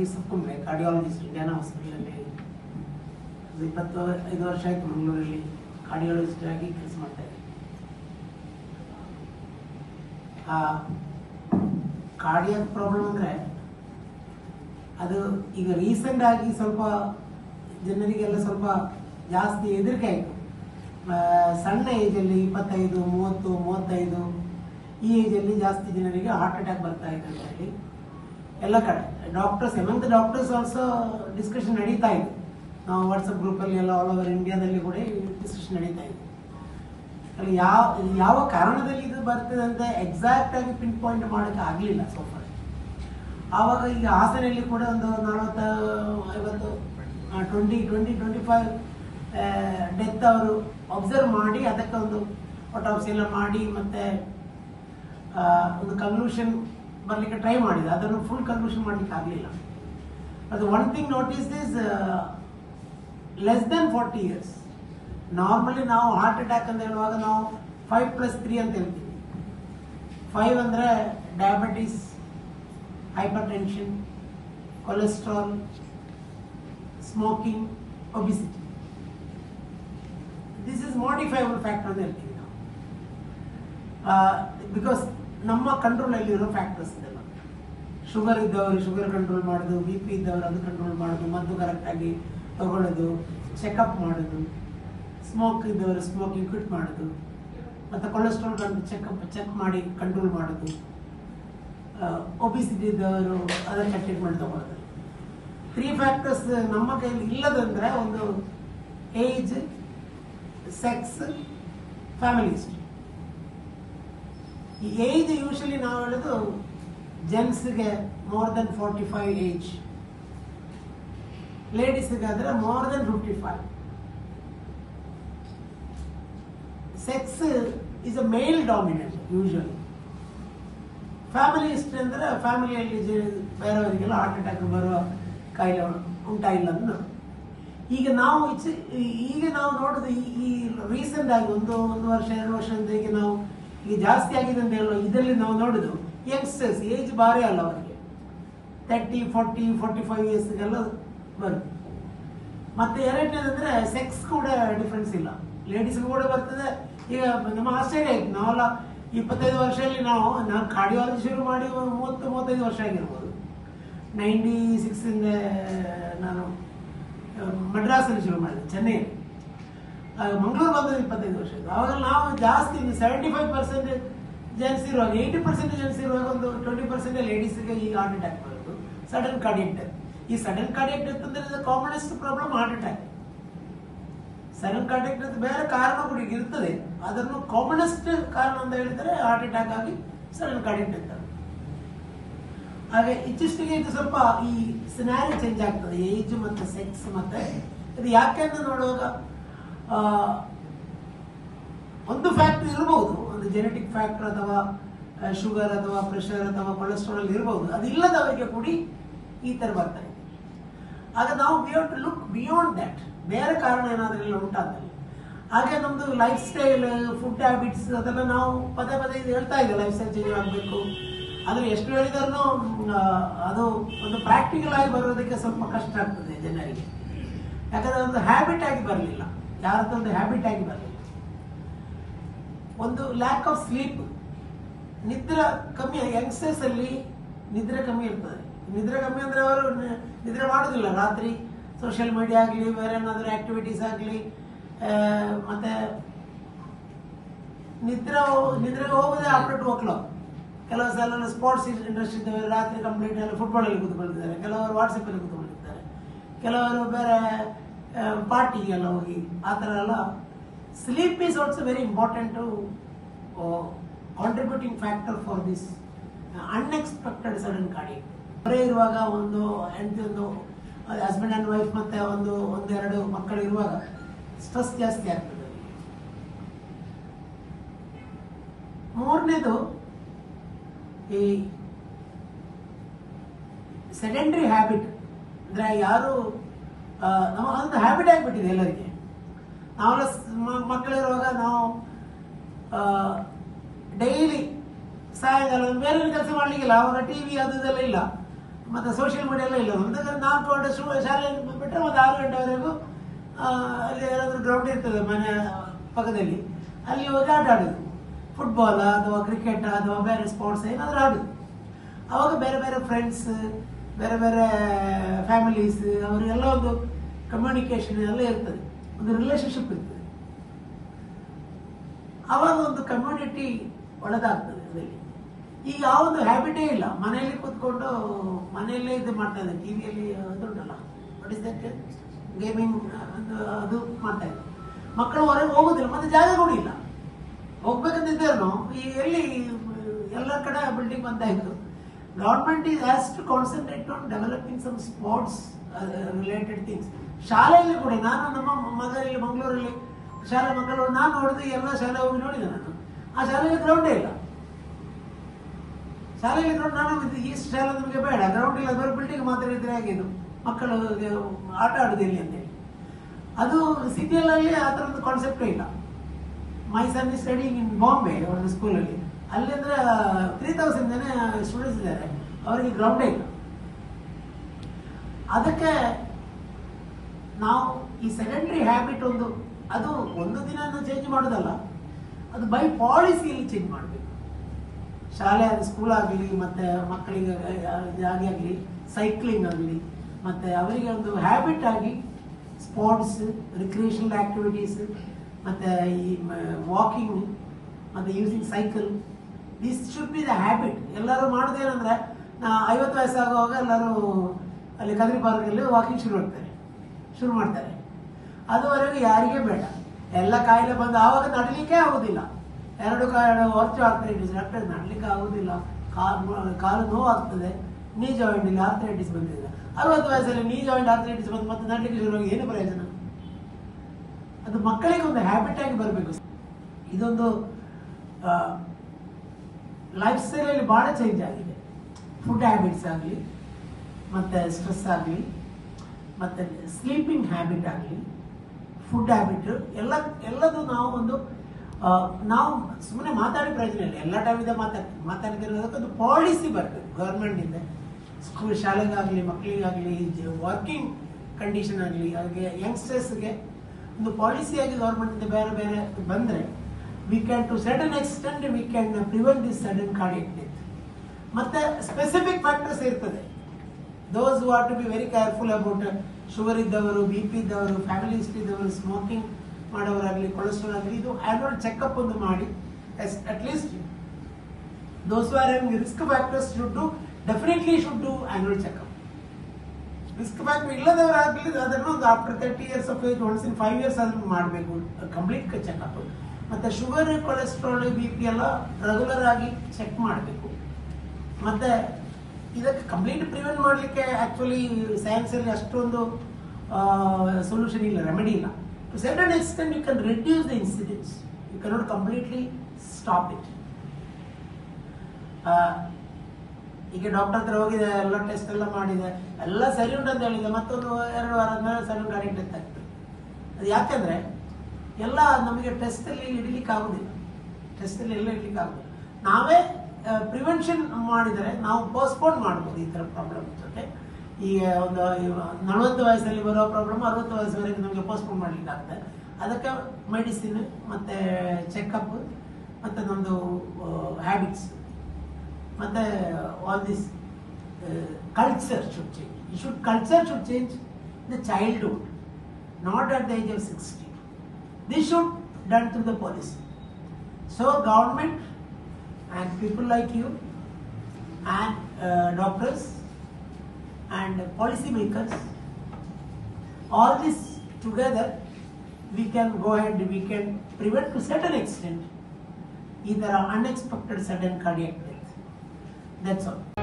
Yusuf ಸುಕ್ಕುಂಬೆ cardiologist ಇಂಡಿಯಾನ ಹಾಸ್ಪಿಟಲಲ್ಲಿ ಒಂದು ಇಪ್ಪತ್ತು ಐದು ವರ್ಷ ಆಯಿತು ಮಂಗಳೂರಲ್ಲಿ ಕಾರ್ಡಿಯಾಲಜಿಸ್ಟ್ ಆಗಿ ಕೆಲಸ ಮಾಡ್ತಾ ಇದ್ದೀನಿ. ಆ ಕಾರ್ಡಿಯಾಕ್ ಪ್ರಾಬ್ಲಮ್ ಅಂದರೆ ಅದು ಈಗ ರೀಸೆಂಟ್ ಆಗಿ ಸ್ವಲ್ಪ ಜನರಿಗೆಲ್ಲ ಸ್ವಲ್ಪ ಜಾಸ್ತಿ ಹೆದರಿಕೆ ಆಯಿತು. ಸಣ್ಣ ಏಜಲ್ಲಿ ಇಪ್ಪತ್ತೈದು, ಮೂವತ್ತು, ಮೂವತ್ತೈದು ಈ ಏಜಲ್ಲಿ ಜಾಸ್ತಿ ಜನರಿಗೆ ಹಾರ್ಟ್ ಅಟ್ಯಾಕ್ ಬರ್ತಾ ಇದೆ ಅಂತ ಹೇಳಿ ಎಲ್ಲ ಕಡೆ. Doctors the doctors also discussion ನಡೀತಾ ಇದೆ. ನಾವು ವಾಟ್ಸಪ್ ಗ್ರೂಪಲ್ಲಿ ಎಲ್ಲ ಆಲ್ ಓವರ್ ಇಂಡಿಯಾದಲ್ಲಿ ಕೂಡ ಡಿಸ್ಕಷನ್ ನಡೀತಾ ಇದೆ. ಅಲ್ಲಿ ಯಾವ ಯಾವ ಕಾರಣದಲ್ಲಿ ಇದು ಬರ್ತದೆ ಅಂತ ಎಕ್ಸಾಕ್ಟ್ ಆಗಿ ಪಿನ್ ಪಾಯಿಂಟ್ ಮಾಡೋಕ್ಕೆ ಆಗಲಿಲ್ಲ ಸೋಫರ್ ಆವಾಗ ಈಗ ಹಾಸನಲ್ಲಿ ಕೂಡ ಒಂದು ನಲವತ್ತು, ಐವತ್ತು twenty twenty twenty five death ಅವರು ಅಬ್ಸರ್ವ್ ಮಾಡಿ ಅದಕ್ಕೆ ಒಂದು ಆಟೋಪ್ಸಿ ಎಲ್ಲ ಮಾಡಿ ಮತ್ತೆ ಒಂದು ಕನ್ಕ್ಲೂಷನ್ ಬರಲಿಕ್ಕೆ ಟ್ರೈ ಮಾಡಿದೆ. ಅದನ್ನು ಫುಲ್ ಕನ್ಕ್ಲೂಷನ್ ಮಾಡಲಿಕ್ಕೆ ಆಗಲಿಲ್ಲ. ಅದು one thing notice this less than forty years normally ನಾವು ಹಾರ್ಟ್ ಅಟ್ಯಾಕ್ ಅಂತ ಹೇಳುವಾಗ ನಾವು ಫೈವ್ ಪ್ಲಸ್ ತ್ರೀ ಅಂತ ಹೇಳ್ತೀವಿ. ಫೈವ್ ಅಂದರೆ diabetes hypertension cholesterol smoking obesity this is modifiable factor ಅಂತ ಹೇಳ್ತೀವಿ ನಾವು. ಬಿಕಾಸ್ ನಮ್ಮ ಕಂಟ್ರೋಲಲ್ಲಿರೋ ಫ್ಯಾಕ್ಟರ್ಸ್ ಇದೆಲ್ಲ ಶುಗರ್ ಇದ್ದವರು ಶುಗರ್ ಕಂಟ್ರೋಲ್ ಮಾಡೋದು ಬಿ ಪಿ ಇದ್ದವರು ಅದು ಕಂಟ್ರೋಲ್ ಮಾಡೋದು, ಮದ್ದು ಕರೆಕ್ಟಾಗಿ ತಗೊಳ್ಳೋದು ಚೆಕಪ್ ಮಾಡೋದು ಸ್ಮೋಕ್ ಇದ್ದವರು ಸ್ಮೋಕಿಂಗ್ ಕ್ವಿಟ್ ಮಾಡೋದು, ಮತ್ತು ಕೊಲೆಸ್ಟ್ರಾಲ್ ಬಂದು ಚೆಕಪ್ ಚೆಕ್ ಮಾಡಿ ಕಂಟ್ರೋಲ್ ಮಾಡೋದು. ಒಬಿಸಿಟಿ ಇದ್ದವರು ಅದಕ್ಕೆ ಟ್ರೀಟ್ಮೆಂಟ್ ತಗೊಳ್ಳೋದು. ತ್ರೀ ಫ್ಯಾಕ್ಟರ್ಸ್ ನಮ್ಮ ಕೈಯಲ್ಲಿ ಇಲ್ಲದಂದ್ರೆ ಒಂದು ಏಜ್ ಸೆಕ್ಸ್ ಫ್ಯಾಮಿಲಿ ಹಿಸ್ಟ್ರಿ ಈ ಏಜ್ ಯೂಶಲಿ ನಾವು ಹೇಳೋದು ಜೆಂಟ್ಸ್ಗೆ more than forty five age ಲೇಡೀಸ್ಗೆ ಆದರೆ more than fifty five sex is a male dominant usually family history ಅಂದರೆ ಫ್ಯಾಮಿಲಿಯಲ್ಲಿ ಬೇರೆಯವರಿಗೆಲ್ಲ ಹಾರ್ಟ್ ಅಟ್ಯಾಕ್ ಬರುವ ಕಾಯಿಲೆ ಉಂಟಾ ಇಲ್ಲ ಅಂತ ಈಗ ನಾವು ಈಗ ನಾವು ನೋಡೋದು ಈ ರೀಸೆಂಟ್ ಆಗಿ ಒಂದು ಒಂದು ವರ್ಷ, ಎರಡು ವರ್ಷದಿಂದ ಈಗ ನಾವು ಈಗ ಜಾಸ್ತಿ ಆಗಿದೆ ಅಂತ ಹೇಳುವ ಇದರಲ್ಲಿ ನಾವು ನೋಡುದು ಯಂಗ್ಸ್ಟರ್ಸ್ ಏಜ್ ಭಾರಿ ಅಲ್ಲ ಅವರಿಗೆ. ತರ್ಟಿ ಫೋರ್ಟಿ ಫೋರ್ಟಿ ಫೈವ್ ಇಯರ್ಸ್ಗೆಲ್ಲ ಬರುತ್ತೆ. ಮತ್ತೆ ಎರಡನೇದಂದ್ರೆ ಸೆಕ್ಸ್ ಕೂಡ ಡಿಫ್ರೆನ್ಸ್ ಇಲ್ಲ. ಲೇಡೀಸ್ ಕೂಡ ಬರ್ತದೆ. ಈಗ ನಮ್ಮ ಆಶ್ಚರ್ಯ ಆಯ್ತು. ನಾವೆಲ್ಲ ಇಪ್ಪತ್ತೈದು ವರ್ಷದಲ್ಲಿ ನಾವು ನಾನು ಕಾರ್ಡಿಯಾಲಜಿ ಶುರು ಮಾಡಿ ಮೂವತ್ತು, ಮೂವತ್ತೈದು ವರ್ಷ ಆಗಿರ್ಬೋದು. ನೈಂಟಿ ಸಿಕ್ಸಿಂದ ನಾನು ಮಡ್ರಾಸಲ್ಲಿ ಶುರು ಮಾಡಿದೆ, ಚೆನ್ನೈಯಲ್ಲಿ. ಮಂಗಳೂರು ಬಂದ್ರೆ ಇಪ್ಪತ್ತೈದು ವರ್ಷ. ಆವಾಗ ನಾವು ಜಾಸ್ತಿ ಸೆವೆಂಟಿ ಫೈವ್ ಪರ್ಸೆಂಟ್ ಜೆಂಟ್ಸ್ ಇರುವಾಗ ಏಯ್ಟಿ ಪರ್ಸೆಂಟ್ ಜೆಂಟ್ಸ್ ಇರುವಾಗ ಒಂದು ಟ್ವೆಂಟಿ ಪರ್ಸೆಂಟ್ ಲೇಡೀಸ್ಗೆ ಈ ಹಾರ್ಟ್ ಅಟ್ಯಾಕ್ ಬರೋದು ಸಡನ್ ಕಾರ್ಡಿಯಕ್ ಡೆತ್ ಈ ಸಡನ್ ಕಾರ್ಡಿಯಕ್ ಡೆತ್ ಅಂದ್ರೆ commonest problem heart attack sudden cardiac death ಬೇರೆ ಕಾರಣ ಕೂಡ ಇರ್ತದೆ. ಅದನ್ನು ಕಾಮನೆಸ್ಟ್ ಕಾರಣ ಅಂತ ಹೇಳಿದ್ರೆ ಹಾರ್ಟ್ ಅಟ್ಯಾಕ್ ಆಗಿ ಸಡನ್ ಕಾರ್ಡಿಯಕ್ ಡೆತ್ ಹಾಗೆ ಇಚ್ಚಿಷ್ಟಿಗೆ ಇದು ಸ್ವಲ್ಪ ಈ ಸಿನಾರಿ ಚೇಂಜ್ ಆಗ್ತದೆ ಏಜ್ ಮತ್ತೆ ಸೆಕ್ಸ್ ಮತ್ತೆ. ಇದು ಯಾಕೆ ಅಂತ ನೋಡುವಾಗ ಒಂದು ಫ್ಯಾಕ್ಟ್ರಿ ಇರಬಹುದು ಒಂದು ಜೆನೆಟಿಕ್ ಫ್ಯಾಕ್ಟರ್ ಅಥವಾ ಶುಗರ್ ಅಥವಾ ಪ್ರೆಷರ್ ಅಥವಾ ಕೊಲೆಸ್ಟ್ರಾಲ್ ಇರಬಹುದು ಅದಿಲ್ಲದವರಿಗೆ ಕೂಡಿ ಈ ತರ ಬರ್ತಾರೆ ಆಗ ನಾವು we to look beyond that ಬೇರೆ ಕಾರಣ ಏನಾದ್ರೂ ಇಲ್ಲ ಉಂಟಾದಲ್ಲಿ ಹಾಗೆ ನಮ್ದು ಲೈಫ್ ಸ್ಟೈಲ್ ಫುಡ್ ಹ್ಯಾಬಿಟ್ಸ್ ಅದೆಲ್ಲ ನಾವು ಪದೇ ಪದೇ ಇದು ಹೇಳ್ತಾ ಇದ್ದೀವಿ ಲೈಫ್ ಸ್ಟೈಲ್ ಚೇಂಜ್ ಆಗಬೇಕು. ಆದರೆ ಎಷ್ಟು ಹೇಳಿದ್ರು ಅದು ಒಂದು ಪ್ರಾಕ್ಟಿಕಲ್ ಆಗಿ ಬರೋದಕ್ಕೆ ಸ್ವಲ್ಪ ಕಷ್ಟ ಆಗ್ತದೆ ಜನರಿಗೆ. ಯಾಕಂದ್ರೆ ಒಂದು ಹ್ಯಾಬಿಟ್ ಆಗಿ ಬರಲಿಲ್ಲ. ಒಂದು ಹ್ಯಾಬಿಟ್ ಆಗಿ ಬರುತ್ತೆ ಒಂದು ಲ್ಯಾಕ್ ಆಫ್ ಸ್ಲೀಪ್ ನಿದ್ರೆ ಕಮ್ಮಿ ಯಂಗ್ಸ್ಟರ್ಸ್ ಅಲ್ಲಿ ನಿದ್ರೆ ಕಮ್ಮಿ ಇರ್ತದೆ. ನಿದ್ರೆ ಕಮ್ಮಿ ಅಂದ್ರೆ ಅವರು ನಿದ್ರೆ ಮಾಡೋದಿಲ್ಲ ರಾತ್ರಿ. ಸೋಷಿಯಲ್ ಮೀಡಿಯಾ ಆಗಲಿ, ಬೇರೆ ಏನಾದರೂ ಆಕ್ಟಿವಿಟೀಸ್ ಆಗಲಿ ಮತ್ತೆ ನಿದ್ರೆ ನಿದ್ರೆಗೆ ಹೋಗೋದೇ ಆಫ್ಟರ್ ಟು ಓ ಕ್ಲಾಕ್ ಕೆಲವು ಸಲ ಸ್ಪೋರ್ಟ್ಸ್ ಇಂಟ್ರೆಸ್ಟ್ ಇದ್ದವರು ರಾತ್ರಿ ಕಂಪ್ಲೀಟ್ ಎಲ್ಲ ಫುಟ್ಬಾಲಲ್ಲಿ ಕೂತ್ಕೊಂಡಿದ್ದಾರೆ. ಕೆಲವರು ವಾಟ್ಸಪ್ಪಲ್ಲಿ ಕೂತ್ಕೊಂಡಿರ್ತಾರೆ ಕೆಲವರು ಬೇರೆ ಪಾರ್ಟಿಗೆಲ್ಲ ಹೋಗಿ, ಆ ಥರ ಎಲ್ಲ sleep is also very important contributing factor for this unexpected sudden ಗಾಡಿ ಬರೇ ಇರುವಾಗ ಒಂದು ಹೆಂಡತಿ ಒಂದು ಹಸ್ಬೆಂಡ್ ಆ್ಯಂಡ್ ವೈಫ್ ಮತ್ತು ಒಂದು ಒಂದೆರಡು ಮಕ್ಕಳು ಇರುವಾಗ ಸ್ಟ್ರೆಸ್ ಜಾಸ್ತಿ ಆಗ್ತದೆ. ಮೂರನೇದು ಈ ಸೆಕೆಂಡ್ರಿ ಹ್ಯಾಬಿಟ್ ಅಂದರೆ ಯಾರು ನಮ್ಮ ಒಂದು ಹ್ಯಾಬಿಟ್ ಆಗಿಬಿಟ್ಟಿದೆ ಎಲ್ಲರಿಗೆ. ನಾವೆಲ್ಲ ಮಕ್ಕಳಿರುವಾಗ ನಾವು ಡೈಲಿ ಸಾಯಂಕಾಲ ಬೇರೆ ಕೆಲಸ ಮಾಡಲಿಕ್ಕಿಲ್ಲ. ಅವಾಗ ಟಿವಿ ಅದು ಇದೆಲ್ಲ ಇಲ್ಲ. ಮತ್ತು ಸೋಷಿಯಲ್ ಮೀಡಿಯಾ ಎಲ್ಲ ಇಲ್ಲ. ಒಂದು ನಾಲ್ಕು ಗಂಟೆ ಶು, ಶಾಲೆಯಲ್ಲಿ ಬಿಟ್ಟರೆ ಒಂದು ಆರು ಗಂಟೆವರೆಗೂ ಅಲ್ಲಿ ಏನಾದರೂ ಗ್ರೌಂಡ್ ಇರ್ತದೆ ಮನೆ, ಪಕ್ಕದಲ್ಲಿ. ಅಲ್ಲಿ ಹೋಗಿ ಆಟ ಆಡೋದು. ಫುಟ್ಬಾಲ್ ಅಥವಾ ಕ್ರಿಕೆಟ್ ಅಥವಾ ಬೇರೆ ಸ್ಪೋರ್ಟ್ಸ್ ಏನಾದರೂ ಆಡೋದು. ಅವಾಗ ಬೇರೆ ಬೇರೆ ಫ್ರೆಂಡ್ಸ್ ಬೇರೆ ಬೇರೆ ಫ್ಯಾಮಿಲೀಸ್ ಅವರಿಗೆಲ್ಲ ಒಂದು ಕಮ್ಯುನಿಕೇಶನ್ ಎಲ್ಲ ಇರ್ತದೆ. ಒಂದು ರಿಲೇಶನ್ಶಿಪ್ ಇರ್ತದೆ. ಆವಾಗ ಒಂದು ಕಮ್ಯುನಿಟಿ ಒಳ್ಳೆದಾಗ್ತದೆ ಅದರಲ್ಲಿ. ಈಗ ಆ ಹ್ಯಾಬಿಟೇ ಇಲ್ಲ. ಮನೆಯಲ್ಲಿ ಕೂತ್ಕೊಂಡು ಮನೆಯಲ್ಲೇ ಇದು ಮಾಡ್ತಾ ಇದ್ದಾರೆ ಟಿವಿಯಲ್ಲಿ ಅದುಂಟಲ್ಲ ವಾಟ್ ಇಸ್ ಗೇಮಿಂಗ್ ಅದು ಮಾಡ್ತಾ ಇದ್ದಾರೆ ಮಕ್ಕಳು ಹೊರಗೆ ಹೋಗೋದಿಲ್ಲ. ಮತ್ತೆ ಜಾಗ ಕೂಡ ಇಲ್ಲ. ಹೋಗ್ಬೇಕಂತಿದ್ದೇನು ಈ ಎಲ್ಲಿ, ಎಲ್ಲ ಕಡೆ ಬಿಲ್ಡಿಂಗ್ ಬಂದಾಯ್ತು government is has to concentrate on developing some sports related things ಶಾಲೆಯಲ್ಲಿ ಕೂಡ, ನಾನು ನಮ್ಮ ಮಗರಲ್ಲಿ ಮಂಗಳೂರಲ್ಲಿ, ಶಾಲೆ ಮಕ್ಕಳು ನಾನು ನೋಡಿದ ಎಲ್ಲ ಶಾಲೆ ಹೋಗಿ ನೋಡಿದೆ ನಾನು. ಆ ಶಾಲೆಯಲ್ಲಿ ಗ್ರೌಂಡೇ ಇಲ್ಲ. ಶಾಲೆಯಲ್ಲಿ ಗ್ರೌಂಡ್ ನಾನು ಇದು ಈ ಶಾಲೆ ನಮಗೆ ಬೇಡ. ಗ್ರೌಂಡ್ ಇಲ್ಲ ಬರೋ ಬಿಲ್ಡಿಂಗ್ ಮಾತ್ರ ಇದ್ರೆ ಆಗಿದ್ದು ಮಕ್ಕಳು ಆಟ ಆಡೋದಿಲ್ಲ ಅಂತೇಳಿ ಅದು ಸಿಟಿಯಲ್ಲಿ ಆ ಥರದ್ದು ಕಾನ್ಸೆಪ್ಟೇ ಇಲ್ಲ. My son studying in Bombay ಒಂದು ಸ್ಕೂಲಲ್ಲಿ ಅಲ್ಲಿ ಅಂದ್ರೆ ತ್ರೀ ತೌಸಂಡ್ ಜನ ಸ್ಟೂಡೆಂಟ್ಸ್ ಇದ್ದಾರೆ ಅವರಿಗೆ ಗ್ರೌಂಡೇ ಅದಕ್ಕೆ ನಾವು ಈ ಸೆಕೆಂಡ್ರಿ ಹ್ಯಾಬಿಟ್ ಒಂದು, ಅದು ಒಂದು ದಿನ ಚೇಂಜ್ ಮಾಡೋದಲ್ಲ, ಅದು ಬೈ ಪಾಲಿಸಿಯಲ್ಲಿ ಚೇಂಜ್ ಮಾಡಬೇಕು. ಶಾಲೆ ಅದು ಸ್ಕೂಲ್ ಆಗಲಿ, ಮತ್ತೆ ಮಕ್ಕಳಿಗೆ ಹಾಗೆ ಆಗಲಿ ಸೈಕ್ಲಿಂಗ್ ಆಗಲಿ, ಮತ್ತೆ ಅವರಿಗೆ ಒಂದು ಹ್ಯಾಬಿಟ್ ಆಗಿ ಸ್ಪೋರ್ಟ್ಸ್ ರಿಕ್ರಿಯೇಷನಲ್ ಆಕ್ಟಿವಿಟೀಸ್ ಮತ್ತೆ ಈ ವಾಕಿಂಗ್ ಮತ್ತೆ using cycle this should be the habit ಎಲ್ಲರೂ ಮಾಡೋದೇನಂದ್ರೆ ನಾ ಐವತ್ತು ವಯಸ್ಸಾಗುವಾಗ ಎಲ್ಲರೂ ಅಲ್ಲಿ ಕದ್ರಿ ಪಾರ್ಕಲ್ಲಿ ವಾಕಿಂಗ್ ಶುರು ಮಾಡ್ತಾರೆ. ಶುರು ಮಾಡ್ತಾರೆ. ಅದುವರೆಗೂ ಯಾರಿಗೆ ಬೇಡ. ಎಲ್ಲ ಕಾಯಿಲೆ ಬಂದು ಆವಾಗ ನಡಲಿಕ್ಕೆ ಆಗುದಿಲ್ಲ. ಎರಡು ಕಾಯಿಲೆ ಹೊರಚು ಆರ್ಥರೈಟಿಸ್ ಡಾಕ್ಟರ್ ನಡಲಿಕ್ಕೆ ಆಗುದಿಲ್ಲ. ಕಾಲು ಕಾಲು ನೋವು ಆಗ್ತದೆ. ನೀ ಜಾಯಿಂಟ್ ಇಲ್ಲಿ ಆರ್ಥರೈಟಿಸ್ ಬಂದಿದೆ. ಅರವತ್ತು ವಯಸ್ಸಲ್ಲಿ ನೀ ಜಾಯಿಂಟ್ ಆರ್ಥರೈಟಿಸ್ ಬಂದು ಮತ್ತೆ ನಡಲಿಕ್ಕೆ ಶುರುವಾಗಿ ಏನು ಪ್ರಯೋಜನ? ಅದು ಮಕ್ಕಳಿಗೆ ಒಂದು ಹ್ಯಾಬಿಟ್ ಆಗಿ ಬರಬೇಕು. ಇದೊಂದು ಲೈಫ್ ಸ್ಟೈಲಲ್ಲಿ ಭಾಳ ಚೇಂಜ್ ಆಗಿದೆ. ಫುಡ್ ಹ್ಯಾಬಿಟ್ಸ್ ಆಗಲಿ, ಮತ್ತು ಸ್ಟ್ರೆಸ್ ಆಗಲಿ, ಮತ್ತು ಸ್ಲೀಪಿಂಗ್ ಹ್ಯಾಬಿಟ್ ಆಗಲಿ ಫುಡ್ ಹ್ಯಾಬಿಟ್ ಎಲ್ಲ, ಎಲ್ಲದು ನಾವು ಒಂದು ನಾವು ಸುಮ್ಮನೆ ಮಾತಾಡಿ ಪ್ರಯೋಜನ ಇಲ್ಲ. ಎಲ್ಲ ಟೈಮಿಂದ ಮಾತಾಡ್ ಮಾತಾಡಿದಿರೋದಕ್ಕೆ ಒಂದು ಪಾಲಿಸಿ ಬರಬೇಕು. ಗೌರ್ಮೆಂಟಿಂದ ಸ್ಕೂಲ್ ಶಾಲೆಗಾಗಲಿ ಮಕ್ಕಳಿಗಾಗಲಿ ವರ್ಕಿಂಗ್ ಕಂಡೀಷನ್ ಆಗಲಿ ಹಾಗೆ ಯಂಗ್ಸ್ಟರ್ಸ್ಗೆ ಒಂದು ಪಾಲಿಸಿಯಾಗಿ ಗೌರ್ಮೆಂಟಿಂದ ಬೇರೆ ಬೇರೆ ಬಂದರೆ we can to certain extent we can prevent this sudden cardiac death ಮತ್ತೆ ಸ್ಪೆಸಿಫಿಕ್ ಫ್ಯಾಕ್ಟರ್ಸ್ ಇರ್ತದೆ. Those who are to be very careful about sugar ಇದ್ದವರು ಬಿ ಪಿ ಇದ್ದವರು ಫ್ಯಾಮಿಲಿ ಹಿಸ್ಟ್ರಿ ಇದ್ದವರು ಸ್ಮೋಕಿಂಗ್ ಮಾಡೋರಾಗಲಿ ಕೊಲೆಸ್ಟ್ರಾಲ್ ಆಗಲಿ, ಇದು ಆ್ಯನ್ಯುವಲ್ ಚೆಕಪ್ ಒಂದು ಮಾಡಿ at least those are having risk factors should do definitely should do annual checkup risk factor ಇಲ್ಲದವರಾಗಲಿ, ಅದನ್ನು ಒಂದು after thirty years of age once in five years ಅದನ್ನು ಮಾಡಬೇಕು ಕಂಪ್ಲೀಟ್ ಚೆಕಪ್ ಮತ್ತೆ ಶುಗರ್ ಕೊಲೆಸ್ಟ್ರಾಲ್ ಬಿ ಪಿ ಎಲ್ಲ regular ಆಗಿ check ಮಾಡಬೇಕು. ಮತ್ತೆ ಇದಕ್ಕೆ ಕಂಪ್ಲೀಟ್ ಪ್ರಿವೆಂಟ್ ಮಾಡಲಿಕ್ಕೆ ಆಕ್ಚುಲಿ ಸೈನ್ಸಲ್ಲಿ ಅಷ್ಟೊಂದು ಸೊಲ್ಯೂಷನ್ ಇಲ್ಲ ರೆಮಿಡಿ ಇಲ್ಲ. To certain extent you can reduce the incidents you cannot completely stop it ಈಗ ಡಾಕ್ಟರ್ ಹತ್ರ ಹೋಗಿದೆ, ಎಲ್ಲ ಟೆಸ್ಟ್ ಎಲ್ಲ ಮಾಡಿದೆ, ಎಲ್ಲ ಸರಿ ಉಂಟು ಅಂತ ಹೇಳಿದೆ, ಮತ್ತೊಂದು ಎರಡು ವಾರ ಆದ್ಮೇಲೆ ಸರಿ ಉಂಟು ಡೆತ್ ಆಗ್ತದೆ. ಅದು ಯಾಕಂದ್ರೆ ಎಲ್ಲ ನಮಗೆ ಟೆಸ್ಟಲ್ಲಿ ಇಡಲಿಕ್ಕೆ ಆಗುದಿಲ್ಲ. ಟೆಸ್ಟಲ್ಲಿ ಎಲ್ಲ ಇಡಲಿಕ್ಕೆ ಆಗುದಿಲ್ಲ. ನಾವೇ ಪ್ರಿವೆನ್ಷನ್ ಮಾಡಿದರೆ ನಾವು ಪೋಸ್ಟ್ಪೋನ್ ಮಾಡ್ಬೋದು ಈ ಥರ ಪ್ರಾಬ್ಲಮ್ ಜೊತೆ. ಈ ಒಂದು ನಲವತ್ತು ವಯಸ್ಸಲ್ಲಿ ಬರೋ ಪ್ರಾಬ್ಲಮ್ ಅರವತ್ತು ವಯಸ್ಸುವರೆಗೆ ನಮಗೆ ಪೋಸ್ಟ್ಪೋನ್ ಮಾಡ್ಲಿಕ್ಕೆ ಆಗ್ತದೆ. ಅದಕ್ಕೆ ಮೆಡಿಸಿನ್ ಮತ್ತೆ ಚೆಕಪ್ ಮತ್ತೆ ನಮ್ಮದು ಹ್ಯಾಬಿಟ್ಸ್ ಮತ್ತೆ all this culture should change should culture should change the childhood not at the age of sixty This should done through the police. So government and people like you and uh, doctors and policy makers, all this together we can go ahead, we can prevent to certain extent either unexpected sudden cardiac death. That's all.